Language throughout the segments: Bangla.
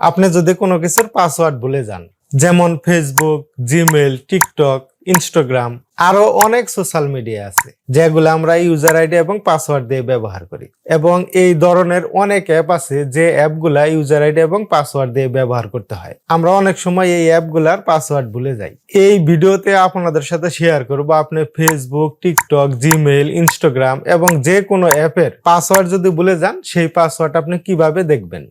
আপনি যদি কোনো কিছুর পাসওয়ার্ড ভুলে যান, যেমন ফেসবুক জিমেল টিকটক ইনস্টাগ্রাম আরও অনেক সোশ্যাল মিডিয়া আছে, যেগুলো আমরা ইউজার আইডি এবং পাসওয়ার্ড দিয়ে ব্যবহার করি। এবং এই ধরনের অনেক অ্যাপ আছে যে অ্যাপগুলা ইউজার আইডি এবং পাসওয়ার্ড দিয়ে ব্যবহার করতে হয়। আমরা অনেক সময় এই অ্যাপগুলার পাসওয়ার্ড ভুলে যাই। এই ভিডিওতে আপনাদের সাথে শেয়ার করব আপনি ফেসবুক টিকটক জিমেল ইনস্টাগ্রাম এবং যে কোনো অ্যাপের পাসওয়ার্ড যদি ভুলে যান, সেই পাসওয়ার্ড আপনি কীভাবে দেখবেন?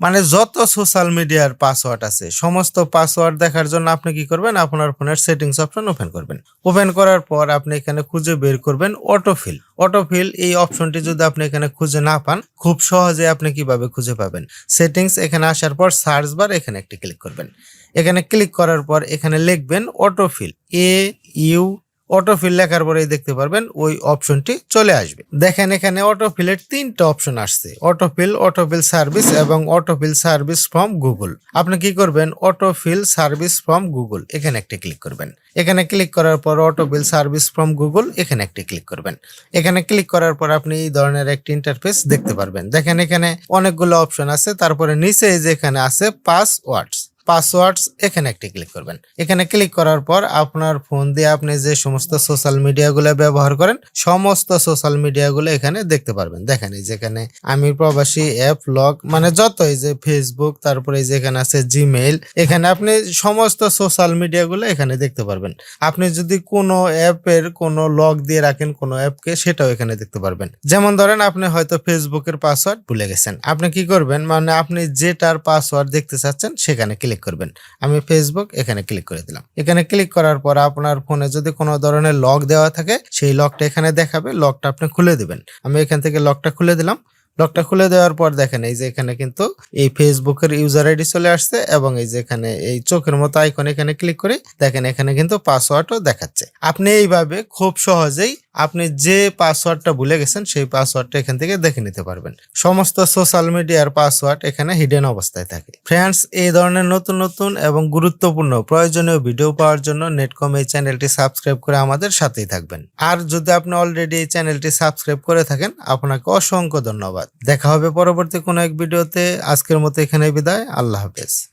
মানে যত সোশ্যাল মিডিয়ার পাসওয়ার্ড আছে, সমস্ত পাসওয়ার্ড দেখার জন্য আপনি কি করবেন? আপনার ফোনের সেটিংস অপশন ওপেন করবেন। ওপেন করার পর আপনি এখানে খুঁজে বের করবেন অটোফিল অটোফিল এই অপশনটি যদি আপনি এখানে খুঁজে না পান, খুব সহজে আপনি কীভাবে খুঁজে পাবেন? সেটিংস এখানে আসার পর সার্চ বার এখানে একটি ক্লিক করবেন। এখানে ক্লিক করার পর এখানে লিখবেন অটোফিল এ ইউ অটোফিল লেখার পরেই দেখতে পারবেন ওই অপশনটি চলে আসবে। দেখেন এখানে অটোফিলের তিনটা অপশন আসছে। অটোফিল অটোফিল সার্ভিস এবং অটোফিল সার্ভিস ফ্রম গুগল আপনি কি করবেন? অটোফিল সার্ভিস ফ্রম গুগল এখানে একটি ক্লিক করবেন। এখানে ক্লিক করার পর অটোফিল সার্ভিস ফ্রম গুগল এখানে একটি ক্লিক করবেন। এখানে ক্লিক করার পর আপনি এই ধরনের একটি ইন্টারফেস দেখতে পারবেন। দেখেন এখানে অনেকগুলো অপশন আছে। তারপরে নিচে এই যে এখানে আছে পাসওয়ার্ডস পাসওয়ার্ডস এখানে একটি ক্লিক করবেন। এখানে ক্লিক করার পর আপনার ফোন দিয়ে আপনি যে সমস্ত সোশ্যাল মিডিয়াগুলো ব্যবহার করেন, সমস্ত সোশ্যাল মিডিয়াগুলো এখানে দেখতে পারবেন। দেখেন এই যেখানে আমি প্রবাসী অ্যাপ, লগ মানে যত এই যে ফেসবুক তারপরে যেখানে আছে জিমেইল এখানে আপনি সমস্ত সোশ্যাল মিডিয়াগুলো এখানে দেখতে পারবেন। আপনি যদি কোনো অ্যাপের কোনো লগ দিয়ে রাখেন কোনো অ্যাপকে, সেটাও এখানে দেখতে পারবেন। যেমন ধরেন আপনি হয়তো ফেসবুকের পাসওয়ার্ড ভুলে গেছেন। আপনি কি করবেন? মানে আপনি যেটার পাসওয়ার্ড দেখতে চাচ্ছেন, সেখানে ক্লিক করবেন। আমি ফেসবুক এখানে ক্লিক করে দিলাম। এখানে ক্লিক করার পর আপনার ফোনে যদি কোনো ধরনের লক দেওয়া থাকে, সেই লকটা এখানে দেখাবে লকটা আপনি খুলে দিবেন। আমি এখান থেকে লকটা খুলে দিলাম। লকটা খুলে দেওয়ার পর দেখেন, এই যে এখানে কিন্তু এই ফেসবুকের ইউজার আইডি চলে আসছে এবং এই যে এখানে এই চোখের মতো আইকন এখানে ক্লিক করে দেখেন, এখানে কিন্তু পাসওয়ার্ডও দেখাচ্ছে। আপনি এইভাবে খুব সহজেই আপনি যে পাসওয়ার্ডটা ভুলে গেছেন, সেই পাসওয়ার্ডটা এখান থেকে দেখে নিতে পারবেন। সমস্ত সোশ্যাল মিডিয়ার পাসওয়ার্ড এখানে হিডেন অবস্থায় থাকে। ফ্রেন্ডস এই ধরনের নতুন নতুন এবং গুরুত্বপূর্ণ প্রয়োজনীয় ভিডিও পাওয়ার জন্য নেটকম এই চ্যানেলটি সাবস্ক্রাইব করে আমাদের সাথেই থাকবেন। আর যদি আপনি অলরেডি এই চ্যানেলটি সাবস্ক্রাইব করে থাকেন, আপনাকে অসংখ্য ধন্যবাদ। দেখা হবে পরবর্তী কোনো এক ভিডিওতে আজকের মতো এখানে বিদায়। আল্লাহ হাফেজ।